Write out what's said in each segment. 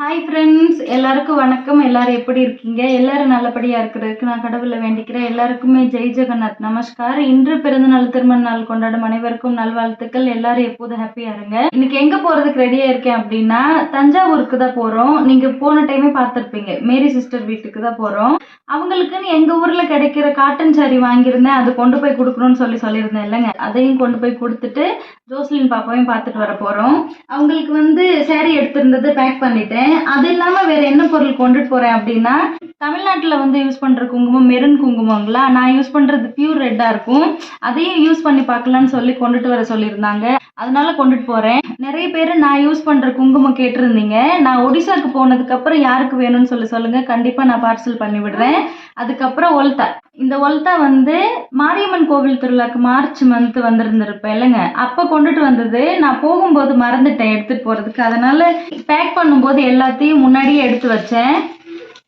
Hi friends எல்லாருக்கும் வணக்கம். எல்லாரும் எப்படி இருக்கீங்க? எல்லாரும் நல்லபடியா இருக்கிறதுக்கு நான் கடவுளை வேண்டிக்கிறேன். எல்லாருக்குமே ஜெய் ஜெகநாத். நமஸ்கார் இன்று பிறந்த நாள் திருமண நாள் கொண்டாடும் அனைவருக்கும் நல்வாழ்த்துக்கள். எல்லாரும் எப்போதும் ஹாப்பியா இருங்க. இன்னைக்கு எங்க போறதுக்கு ரெடியா இருக்கேன் அப்படின்னா தஞ்சாவூருக்கு தான் போறோம். நீங்க போன டைமே பார்த்துருப்பீங்க. மேரி சிஸ்டர் வீட்டுக்கு தான் போறோம். அவங்களுக்குன்னு எங்க ஊர்ல கிடைக்கிற காட்டன் சாரி வாங்கியிருந்தேன். அது கொண்டு போய் கொடுக்கணும்னு சொல்லி சொல்லியிருந்தேன் இல்லைங்க. அதையும் கொண்டு போய் கொடுத்துட்டு ஜோஸ்லின் பாப்பாவையும் பார்த்துட்டு வர போறோம். அவங்களுக்கு வந்து சாரி எடுத்திருந்தது பேக் பண்ணிட்டேன். அது இல்லாம வேற என்ன பொருள் கொண்டுட்டு போறேன் அப்படின்னா தமிழ்நாட்டுல வந்து யூஸ் பண்ற குங்குமம் மெரூன் குங்குமங்களா? நான் யூஸ் பண்றது பியூர் ரெட்டா இருக்கும். அதையும் யூஸ் பண்ணி பார்க்கலாம்னு சொல்லி கொண்டுட்டு வர சொல்லியிருந்தாங்க. அதனால கொண்டுட்டு போறேன். நிறைய பேர் நான் யூஸ் பண்ற குங்குமம் கேட்டிருந்தீங்க. நான் ஒடிசாக்கு போனதுக்கு அப்புறம் யாருக்கு வேணும்னு சொல்லி சொல்லுங்க. கண்டிப்பா நான் பார்சல் பண்ணி விடுறேன் அதுக்கப்புறம் ஒல்தா. இந்த ஒல்தா வந்து மாரியம்மன் கோவில் திருவிழாக்கு மார்ச் மந்த் வந்திருந்திருப்பேன் இல்லைங்க? அப்போ கொண்டுட்டு வந்தது. நான் போகும்போது மறந்துட்டேன் எடுத்துட்டு போறதுக்கு. அதனால பேக் பண்ணும்போது எல்லாத்தையும் முன்னாடியே எடுத்து வச்சேன்.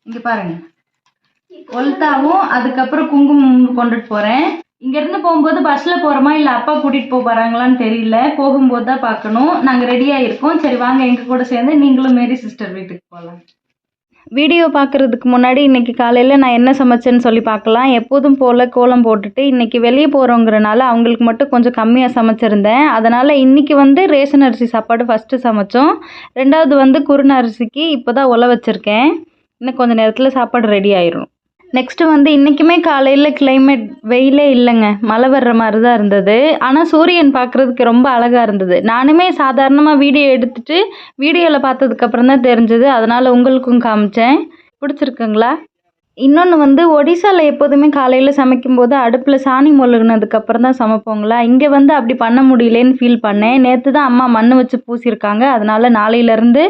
இங்க பாருங்க. ஒல்தாவும் அதுக்கப்புறம் குங்குமம் கொண்டுட்டு போறேன். இங்க இருந்து போகும்போது பஸ்ல போறோமா இல்ல அப்பா கூட்டிட்டு போக போறாங்களான்னு தெரியல. போகும்போது தான் பார்க்கணும். நாங்க ரெடி இருக்கோம். சரி வாங்க எங்க கூட சேர்ந்து நீங்களும் மேரி சிஸ்டர் வீட்டுக்கு போகலாம் வீடியோ பார்க்குறதுக்கு முன்னாடி இன்றைக்கி காலையில் நான் என்ன சமைச்சேன்னு சொல்லி பார்க்கலாம். எப்போதும் போல் கோலம் போட்டுட்டு இன்றைக்கி வெளியே போகிறோங்கிறனால அவங்களுக்கு மட்டும் கொஞ்சம் கம்மியாக சமைச்சிருந்தேன். அதனால் இன்றைக்கி வந்து ரேஷன் அரிசி சாப்பாடு ஃபஸ்ட்டு சமைச்சோம். ரெண்டாவது வந்து குருண அரிசிக்கு இப்போ தான் உல வச்சுருக்கேன். இன்னும் கொஞ்சம் நேரத்தில் சாப்பாடு ரெடி ஆயிரும். நெக்ஸ்ட்டு வந்து இன்றைக்குமே காலையில் கிளைமேட் வெயிலே இல்லைங்க. மழை வர்ற மாதிரி தான் இருந்தது. ஆனால் சூரியன் பார்க்குறதுக்கு ரொம்ப அழகாக இருந்தது. நானுமே சாதாரணமாக வீடியோ எடுத்துட்டு வீடியோவில் பார்த்ததுக்கப்புறம் தான் தெரிஞ்சது. அதனால் உங்களுக்கும் காமிச்சேன். பிடிச்சிருக்குங்களா? இன்னொன்று வந்து ஒடிசாவில் எப்போதுமே காலையில் சமைக்கும்போது அடுப்பில் சாணி மொழுகுனதுக்கப்புறம் தான் சமைப்போங்களா? இங்கே வந்து அப்படி பண்ண முடியலேன்னு ஃபீல் பண்ணேன். நேற்று தான் அம்மா மண் வச்சு பூசியிருக்காங்க. அதனால் நாளையிலேருந்து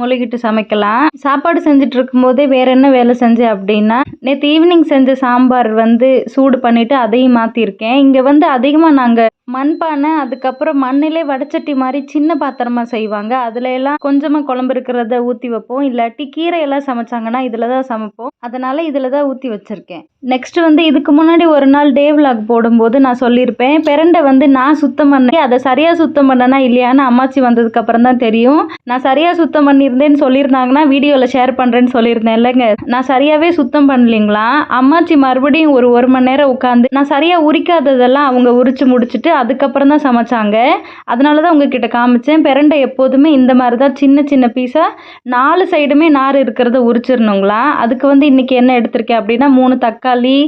மொழுகிட்டு சமைக்கலாம். சாப்பாடு செஞ்சுட்டு இருக்கும்போதே என்ன வேலை செஞ்சேன் அப்படின்னா நேற்று ஈவினிங் செஞ்ச சாம்பார் வந்து சூடு பண்ணிவிட்டு அதையும் மாற்றிருக்கேன் இங்கே வந்து அதிகமாக நாங்கள் மண்பானை அதுக்கப்புறம் மண்ணிலே வடச்சட்டி மாதிரி சின்ன பாத்திரமா செய்வாங்க. அதுல எல்லாம் கொஞ்சமாக குழம்பு இருக்கிறத ஊற்றி வைப்போம். இல்லாட்டி கீரை எல்லாம் சமைச்சாங்கன்னா இதில் தான் சமைப்போம். அதனால இதில் தான் ஊற்றி வச்சிருக்கேன். நெக்ஸ்ட்டு வந்து இதுக்கு முன்னாடி ஒரு நாள் டே vlog போடும்போது நான் சொல்லியிருப்பேன். பெரண்டை வந்து நான் சுத்தம் பண்ணேன். அதை சரியாக சுத்தம் பண்ணனா இல்லையான்னு அம்மாச்சி வந்ததுக்கப்புறம் தான் தெரியும். நான் சரியாக சுத்தம் பண்ணியிருந்தேன்னு சொல்லியிருந்தாங்கன்னா வீடியோவில் ஷேர் பண்ணுறேன்னு சொல்லியிருந்தேன் இல்லைங்க. நான் சரியாகவே சுத்தம் பண்ணலைங்களா? அம்மாச்சி மறுபடியும் ஒரு ஒரு மணி நேரம் உட்காந்து நான் சரியாக உரிக்காததெல்லாம் அவங்க உரிச்சு முடிச்சுட்டு அதுக்கப்புறம் தான் சமைச்சாங்க. அதனால தான் உங்ககிட்ட காமிச்சேன். பெரண்டை எப்போதுமே இந்த மாதிரி தான் சின்ன சின்ன பீஸாக நாலு சைடுமே நார் இருக்கிறத உரிச்சிடணுங்களா? அதுக்கு வந்து இன்றைக்கி என்ன எடுத்திருக்கேன் அப்படின்னா மூணு தக்காளி தக்காளி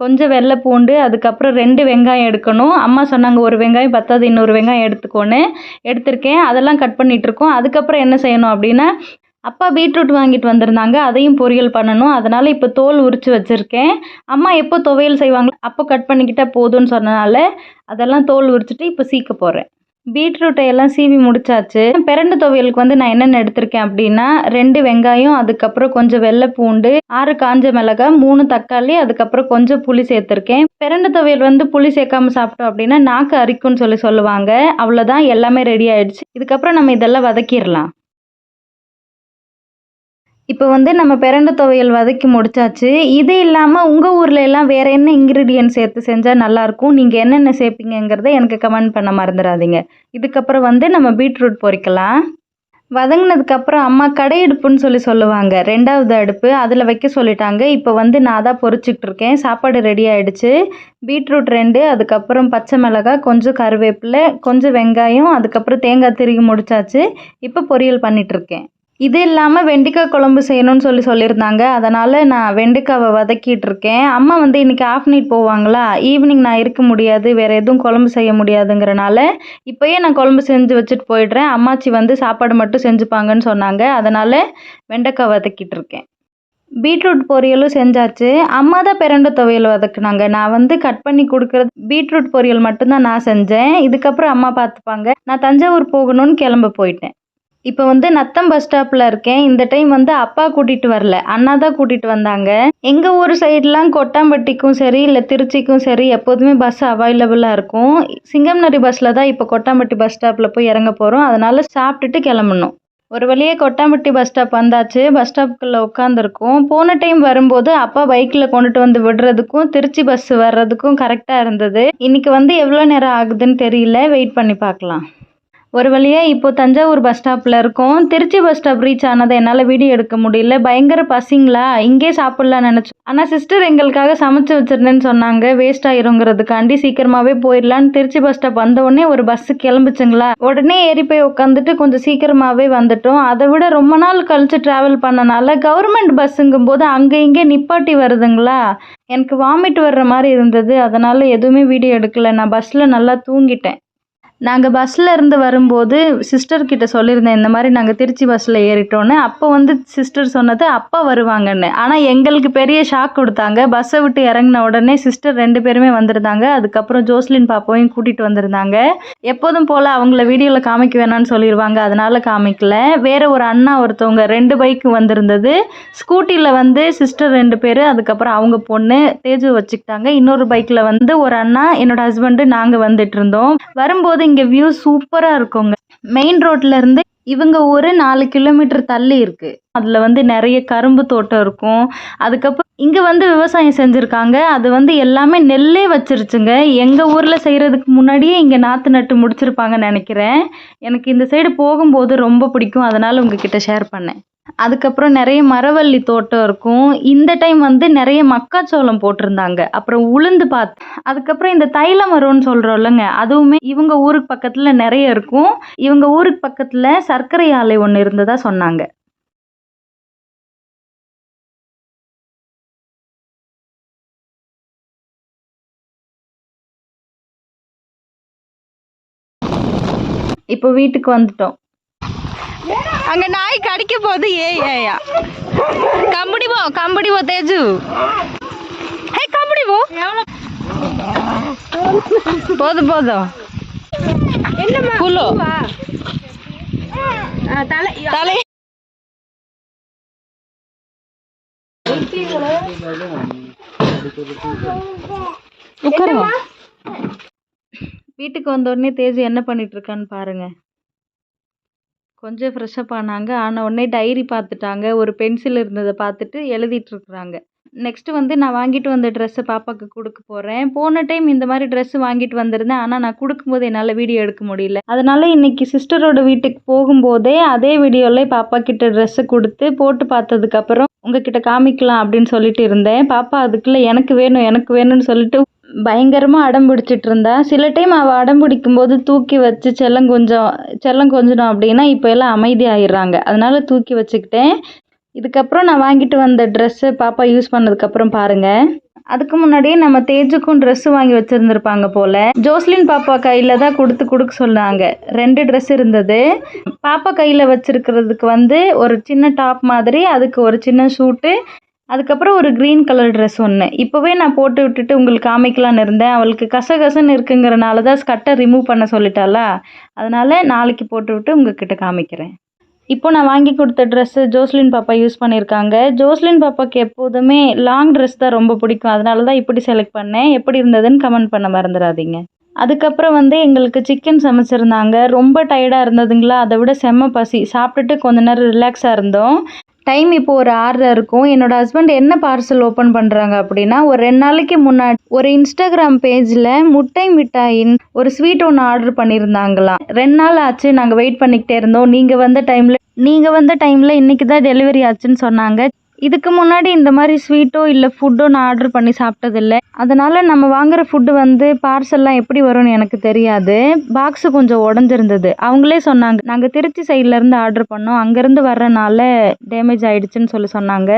கொஞ்சம் வெள்ளை பூண்டு அதுக்கப்புறம் ரெண்டு வெங்காயம் எடுக்கணும். அம்மா சொன்னாங்க ஒரு வெங்காயம் பத்தாது இன்னொரு வெங்காயம் எடுத்துக்கோன்னு. எடுத்திருக்கேன். அதெல்லாம் கட் பண்ணிகிட்ருக்கோம் இருக்கோம் அதுக்கப்புறம் என்ன செய்யணும் அப்படின்னா அப்பா பீட்ரூட் வாங்கிட்டு வந்திருந்தாங்க. அதையும் பொரியல் பண்ணணும். அதனால் இப்போ தோல் உரித்து வச்சுருக்கேன். அம்மா எப்போ துவையல் செய்வாங்களோ அப்போ கட் பண்ணிக்கிட்டால் போதும்னு சொன்னனால அதெல்லாம் தோல் உரிச்சிட்டு இப்போ சீக்க போகிறேன் பீட்ரூட்டை எல்லாம் சீவி முடிச்சாச்சு. பிரண்டு துவையலுக்கு வந்து நான் என்னென்ன எடுத்திருக்கேன் அப்படின்னா ரெண்டு வெங்காயம் அதுக்கப்புறம் கொஞ்சம் வெள்ளை பூண்டு ஆறு காஞ்ச மிளகாய் மூணு தக்காளி அதுக்கப்புறம் கொஞ்சம் புளி சேர்த்துருக்கேன். பிரண்டு துவையல் வந்து புளி சேர்க்காம சாப்பிட்டோம் அப்படின்னா நாக்கு அரிக்கும்னு சொல்லி சொல்லுவாங்க. அவ்வளோதான் எல்லாமே ரெடி ஆயிடுச்சு. இதுக்கப்புறம் நம்ம இதெல்லாம் வதக்கிடலாம். இப்போ வந்து நம்ம பிரண்டு துவையல் வதக்கி முடிச்சாச்சு. இது இல்லாமல் உங்கள் ஊரில் எல்லாம் வேறு என்ன இன்க்ரீடியன்ட் சேர்த்து செஞ்சால் நல்லாயிருக்கும் நீங்கள் என்னென்ன சேர்ப்பீங்கங்கிறத எனக்கு கமெண்ட் பண்ண மறந்துடாதீங்க. இதுக்கப்புறம் வந்து நம்ம பீட்ரூட் பொறிக்கலாம். வதங்கினதுக்கப்புறம் அம்மா கடை அடுப்புன்னு சொல்லி சொல்லுவாங்க. ரெண்டாவது அடுப்பு அதில் வைக்க சொல்லிட்டாங்க. இப்போ வந்து நான் தான் பொரிச்சிக்கிட்டு இருக்கேன். சாப்பாடு ரெடி ஆகிடுச்சு பீட்ரூட் ரெண்டு அதுக்கப்புறம் பச்சை மிளகாய் கொஞ்சம் கருவேப்பிலை கொஞ்சம் வெங்காயம் அதுக்கப்புறம் தேங்காய் திருகி முடிச்சாச்சு. இப்போ பொரியல் பண்ணிகிட்ருக்கேன் இது இல்லாமல் வெண்டைக்காய் குழம்பு செய்யணும்னு சொல்லி சொல்லியிருந்தாங்க. அதனால் நான் வெண்டைக்காவை வதக்கிட்டு இருக்கேன் அம்மா வந்து இன்றைக்கி ஆஃப் நைட் போவாங்களா? ஈவினிங் நான் இருக்க முடியாது. வேறு எதுவும் குழம்பு செய்ய முடியாதுங்கிறனால இப்போயே நான் குழம்பு செஞ்சு வச்சுட்டு போயிடுறேன். அம்மாச்சி வந்து சாப்பாடு மட்டும் செஞ்சுப்பாங்கன்னு சொன்னாங்க. அதனால் வெண்டைக்காய் வதக்கிட்டு இருக்கேன் பீட்ரூட் பொரியலும் செஞ்சாச்சு. அம்மா தான் பிரண்டை துவையல் வதக்குனாங்க. நான் வந்து கட் பண்ணி கொடுக்குறது பீட்ரூட் பொரியல் மட்டும்தான் நான் செஞ்சேன். இதுக்கப்புறம் அம்மா பார்த்துப்பாங்க. நான் தஞ்சாவூர் போகணும்னு கிளம்ப போயிட்டேன். இப்போ வந்து நத்தம் பஸ் ஸ்டாப்பில் இருக்கேன். இந்த டைம் வந்து அப்பா கூட்டிகிட்டு வரல. அண்ணா தான் கூட்டிகிட்டு வந்தாங்க. எங்கள் ஊர் சைட்லாம் கொட்டாம்பட்டிக்கும் சரி இல்லை திருச்சிக்கும் சரி எப்போதுமே பஸ் அவைலபிளாக இருக்கும். சிங்கம்நரி பஸ்ஸில் தான் இப்போ கொட்டாம்பட்டி பஸ் ஸ்டாப்பில் போய் இறங்க போகிறோம் அதனால் சாப்பிட்டுட்டு கிளம்பணும். ஒரு வழியே கொட்டாம்பட்டி பஸ் ஸ்டாப் வந்தாச்சு. பஸ் ஸ்டாப்புக்குள்ளே உட்காந்துருக்கோம் போன டைம் வரும்போது அப்பா பைக்கில் கொண்டுட்டு வந்து விடுறதுக்கும் திருச்சி பஸ் வர்றதுக்கும் கரெக்டாக இருந்தது. இன்னைக்கு வந்து எவ்வளோ நேரம் ஆகுதுன்னு தெரியல. வெயிட் பண்ணி பார்க்கலாம். ஒரு வழியாக இப்போ தஞ்சாவூர் பஸ் ஸ்டாப்பில் இருக்கோம். திருச்சி பஸ் ஸ்டாப் ரீச் ஆனதை என்னால் வீடியோ எடுக்க முடியல. பயங்கர பசிங்களா? இங்கே சாப்பிட்லாம் நினச்சோம். ஆனால் சிஸ்டர் எங்களுக்காக சமைச்சு வச்சிருந்தேன்னு சொன்னாங்க. வேஸ்ட் ஆயிருங்கிறதுக்காண்டி சீக்கிரமாகவே போயிடலான்னு திருச்சி பஸ் ஸ்டாப் வந்த உடனே ஒரு பஸ்ஸு கிளம்பிச்சுங்களா? உடனே ஏறி போய் உட்காந்துட்டு கொஞ்சம் சீக்கிரமாகவே வந்துட்டோம். அதை விட ரொம்ப நாள் கழித்து ட்ராவல் பண்ணனால கவர்மெண்ட் பஸ்ஸுங்கும் போது அங்கே இங்கே நிப்பாட்டி வருதுங்களா? எனக்கு வாமிட் வர்ற மாதிரி இருந்தது. அதனால் எதுவுமே வீடியோ எடுக்கல. நான் பஸ்ஸில் நல்லா தூங்கிட்டேன். நாங்கள் பஸ்ஸில் இருந்து வரும்போது சிஸ்டர்கிட்ட சொல்லியிருந்தேன் இந்த மாதிரி நாங்கள் திருச்சி பஸ்ஸில் ஏறிட்டோன்னு அப்போ வந்து சிஸ்டர் சொன்னது அப்பா வருவாங்கன்னு. ஆனால் எங்களுக்கு பெரிய ஷாக் கொடுத்தாங்க. பஸ்ஸை விட்டு இறங்கின உடனே சிஸ்டர் ரெண்டு பேருமே வந்திருந்தாங்க. அதுக்கப்புறம் ஜோஸ்லின் பாப்பாவையும் கூட்டிகிட்டு வந்திருந்தாங்க. எப்போதும் போல் அவங்கள வீடியோவில் காமிக்க வேணாம்னு சொல்லிடுவாங்க அதனால் காமிக்கல. வேறு ஒரு அண்ணா ஒருத்தவங்க ரெண்டு பைக்கு வந்திருந்தது. ஸ்கூட்டியில் வந்து சிஸ்டர் ரெண்டு பேர் அதுக்கப்புறம் அவங்க பொண்ணு தேஜு வச்சுக்கிட்டாங்க. இன்னொரு பைக்கில் வந்து ஒரு அண்ணா என்னோட ஹஸ்பண்டு நாங்கள் வந்துட்டு இருந்தோம். வரும்போது இங்கே வியூ சூப்பராக இருக்குங்க. மெயின் ரோட்லேருந்து இவங்க ஊர் நாலு கிலோமீட்டர் தள்ளி இருக்கு. அதில் வந்து நிறைய கரும்பு தோட்டம் இருக்கும். அதுக்கப்புறம் இங்கே வந்து விவசாயம் செஞ்சுருக்காங்க. அது வந்து எல்லாமே நெல்லே வச்சிருச்சுங்க. எங்கள் ஊரில் செய்கிறதுக்கு முன்னாடியே இங்கே நாற்று நட்டு முடிச்சிருப்பாங்கன்னு நினைக்கிறேன். எனக்கு இந்த சைடு போகும்போது ரொம்ப பிடிக்கும். அதனால் உங்ககிட்ட ஷேர் பண்ணேன். அதுக்கப்புறம் நிறைய மரவள்ளி தோட்டம் இருக்கும். இந்த டைம் வந்து நிறைய மக்காச்சோளம் போட்டிருந்தாங்க. அப்புறம் உளுந்து பார்த்து அதுக்கப்புறம் இந்த தைல மரம்னு சொல்கிறோம்லங்க அதுவுமே இவங்க ஊருக்கு பக்கத்தில் நிறைய இருக்கும். இவங்க ஊருக்கு பக்கத்தில் சர்க்கரை ஆலை ஒன்று இருந்ததா சொன்னாங்க. இப்போ வீட்டுக்கு வந்துட்டோம். அங்க நாய் கடிக்க போகுது ஏ ஏயா கம்படி போ கம்படி போ தேஜு. ஹே கம்படி போ போதும் போதும். என்னம்மா? புல்லு. தலை. தலை. வீட்டுக்கு வந்த உடனே தேஜு என்ன பண்ணிட்டு இருக்கான்னு பாருங்க. கொஞ்சம் ஃப்ரெஷ்அப் ஆனாங்க. ஆன உடனே டைரி பார்த்துட்டாங்க. ஒரு பென்சில் இருந்ததை பார்த்துட்டு எழுதிட்டுருக்குறாங்க நெக்ஸ்ட்டு வந்து நான் வாங்கிட்டு வந்த ட்ரெஸ்ஸை பாப்பாவுக்கு கொடுக்க போகிறேன் போன டைம் இந்த மாதிரி ட்ரெஸ்ஸு வாங்கிட்டு வந்திருந்தேன். ஆனால் நான் கொடுக்கும்போது என்னால் வீடியோ எடுக்க முடியல. அதனால் இன்றைக்கி சிஸ்டரோட வீட்டுக்கு போகும்போதே அதே வீடியோவில் பாப்பா கிட்ட ட்ரெஸ்ஸை கொடுத்து போட்டு பார்த்ததுக்கப்புறம் உங்ககிட்ட காமிக்கலாம் அப்படின்னு சொல்லிட்டு இருந்தேன். பாப்பா அதுக்குள்ளே எனக்கு வேணும் எனக்கு வேணும்னு சொல்லிட்டு பயங்கரமாக அடம் பிடிச்சிட்டு இருந்தா. சில டைம் அவள் அடம் பிடிக்கும்போது தூக்கி வச்சு செல்லம் கொஞ்சம் செல்லம் கொஞ்சணும் அப்படின்னா இப்போ எல்லாம் அமைதியாகிடுறாங்க அதனால தூக்கி வச்சுக்கிட்டேன். இதுக்கப்புறம் நான் வாங்கிட்டு வந்த ட்ரெஸ்ஸு பாப்பா யூஸ் பண்ணதுக்கப்புறம் பாருங்கள் அதுக்கு முன்னாடியே நம்ம தேஜுக்கும் ட்ரெஸ் வாங்கி வச்சுருந்துருப்பாங்க போல். ஜோஸ்லின் பாப்பா கையில் தான் கொடுத்து கொடுக்க சொன்னாங்க. ரெண்டு ட்ரெஸ் இருந்தது. பாப்பா கையில் வச்சுருக்கிறதுக்கு வந்து ஒரு சின்ன டாப் மாதிரி அதுக்கு ஒரு சின்ன ஷூட்டு அதுக்கப்புறம் ஒரு க்ரீன் கலர் ட்ரெஸ் ஒன்று இப்போவே நான் போட்டு விட்டுட்டு உங்களுக்கு காமிக்கலான்னு இருந்தேன். அவளுக்கு கசகசன்னு இருக்குங்கிறனால தான் ஸ்கட்டை ரிமூவ் பண்ண சொல்லிட்டாளா? அதனால் நாளைக்கு போட்டு விட்டு உங்ககிட்ட காமிக்கிறேன். இப்போ நான் வாங்கி கொடுத்த ட்ரெஸ்ஸு ஜோஸ்லின் பாப்பா யூஸ் பண்ணியிருக்காங்க. ஜோஸ்லின் பாப்பாக்கு எப்போதுமே லாங் ட்ரெஸ் தான் ரொம்ப பிடிக்கும். அதனால தான் இப்படி செலக்ட் பண்ணேன். எப்படி இருந்ததுன்னு கமெண்ட் பண்ண மறந்துடாதீங்க. அதுக்கப்புறம் வந்து எங்களுக்கு சிக்கன் சமைச்சிருந்தாங்க. ரொம்ப டயர்டாக இருந்ததுங்களா? அதை விட செம்ம பசி. சாப்பிட்டுட்டு கொஞ்ச நேரம் ரிலாக்ஸாக இருந்தோம். டைம் இப்போ ஒரு ஆறரை இருக்கும். என்னோட ஹஸ்பண்ட் என்ன பார்சல் ஓப்பன் பண்ணுறாங்க அப்படின்னா ஒரு ரெண்டு நாளைக்கு முன்னாடி ஒரு இன்ஸ்டாகிராம் பேஜில் முட்டை மிட்டாயின் ஒரு ஸ்வீட் ஒன்று ஆர்டர் பண்ணியிருந்தாங்களாம். ரெண்டு நாள் ஆச்சு நாங்கள் வெயிட் பண்ணிக்கிட்டே இருந்தோம். நீங்கள் வந்த டைமில் நீங்கள் வந்த டைமில் இன்றைக்கி தான் டெலிவரி ஆச்சுன்னு சொன்னாங்க. இதுக்கு முன்னாடி இந்த மாதிரி ஸ்வீட்டோ இல்லை ஃபுட்டோ நான் ஆர்டர் பண்ணி சாப்பிட்டதில்ல. அதனால் நம்ம வாங்குகிற ஃபுட்டு வந்து பார்சல்லாம் எப்படி வரும்னு எனக்கு தெரியாது. பாக்ஸு கொஞ்சம் உடஞ்சிருந்தது. அவங்களே சொன்னாங்க நாங்கள் திருச்சி சைட்லேருந்து ஆர்டர் பண்ணோம். அங்கேருந்து வர்றனால டேமேஜ் ஆகிடுச்சின்னு சொல்லி சொன்னாங்க.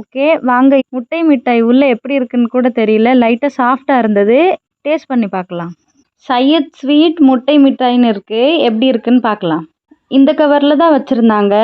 ஓகே வாங்க. முட்டை மிட்டாய் உள்ளே எப்படி இருக்குன்னு கூட தெரியல. லைட்டாக சாஃப்டாக இருந்தது. டேஸ்ட் பண்ணி பார்க்கலாம். சையத் ஸ்வீட் முட்டை மிட்டாய்னு இருக்குது எப்படி இருக்குன்னு பார்க்கலாம். இந்த கவரில் தான் வச்சுருந்தாங்க.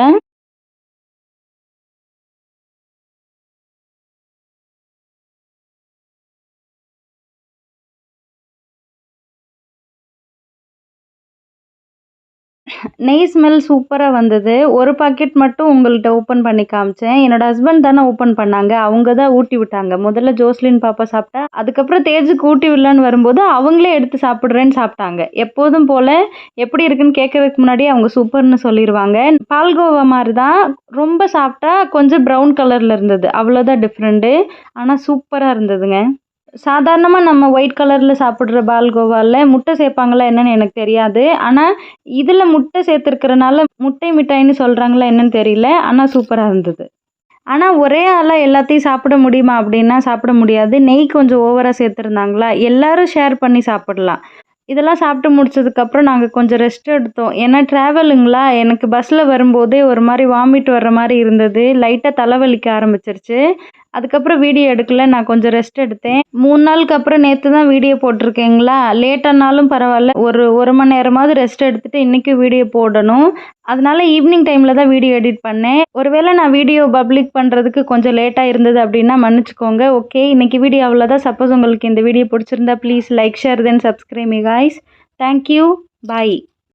நெய் ஸ்மெல் சூப்பராக வந்தது. ஒரு பாக்கெட் மட்டும் உங்கள்கிட்ட ஓப்பன் பண்ணி காமிச்சேன். என்னோட ஹஸ்பண்ட் தானே ஓப்பன் பண்ணாங்க. அவங்க தான் ஊட்டி விட்டாங்க. முதல்ல ஜோஸ்லின் பாப்பா சாப்பிட்டா அதுக்கப்புறம் தேஜுக்கு ஊட்டி விடலான்னு வரும்போது அவங்களே எடுத்து சாப்பிட்றேன்னு சாப்பிட்டாங்க. எப்போதும் போல் எப்படி இருக்குன்னு கேட்கறதுக்கு முன்னாடியே அவங்க சூப்பர்னு சொல்லிடுவாங்க. பால்கோவா மாதிரி தான் ரொம்ப சாப்பிட்டா கொஞ்சம் ப்ரௌன் கலரில் இருந்தது. அவ்வளோதான் டிஃப்ரெண்ட்டு ஆனால் சூப்பராக இருந்ததுங்க. சாதாரணமாக நம்ம ஒயிட் கலரில் சாப்பிட்ற பால்கோவாவில் முட்டை சேர்ப்பாங்களா என்னென்னு எனக்கு தெரியாது. ஆனால் இதில் முட்டை சேர்த்துருக்கறனால முட்டை மிட்டாய்னு சொல்கிறாங்களா என்னன்னு தெரியல. ஆனால் சூப்பராக இருந்தது. ஆனால் ஒரே ஆளாக எல்லாத்தையும் சாப்பிட முடியுமா அப்படின்னா சாப்பிட முடியாது. நெய் கொஞ்சம் ஓவராக சேர்த்துருந்தாங்களா? எல்லாரும் ஷேர் பண்ணி சாப்பிடலாம். இதெல்லாம் சாப்பிட்டு முடிச்சதுக்கப்புறம் நாங்கள் கொஞ்சம் ரெஸ்ட் எடுத்தோம். ஏன்னா ட்ராவலுங்களா எனக்கு பஸ்ஸில் வரும்போதே ஒரு மாதிரி வாமிட் வர்ற மாதிரி இருந்தது. லைட்டாக தலைவலிக்க ஆரம்பிச்சிருச்சு. அதுக்கப்புறம் வீடியோ எடுக்கல நான் கொஞ்சம் ரெஸ்ட் எடுத்தேன். மூணு நாளுக்கு அப்புறம் நேற்று தான் வீடியோ போட்டிருக்கேங்களா? லேட்டானாலும் பரவாயில்ல. ஒரு ஒரு மணி நேரமாவது ரெஸ்ட் எடுத்துட்டு இன்றைக்கும் வீடியோ போடணும். அதனால ஈவினிங் டைமில் தான் வீடியோ எடிட் பண்ணேன். ஒருவேளை நான் வீடியோ பப்ளிக் பண்ணுறதுக்கு கொஞ்சம் லேட்டாக இருந்தது அப்படின்னா மன்னிச்சுக்கோங்க ஓகே இன்றைக்கி வீடியோ அவ்வளோதான் சப்போஸ் உங்களுக்கு இந்த வீடியோ பிடிச்சிருந்தா please like share then subscribe me guys thank you bye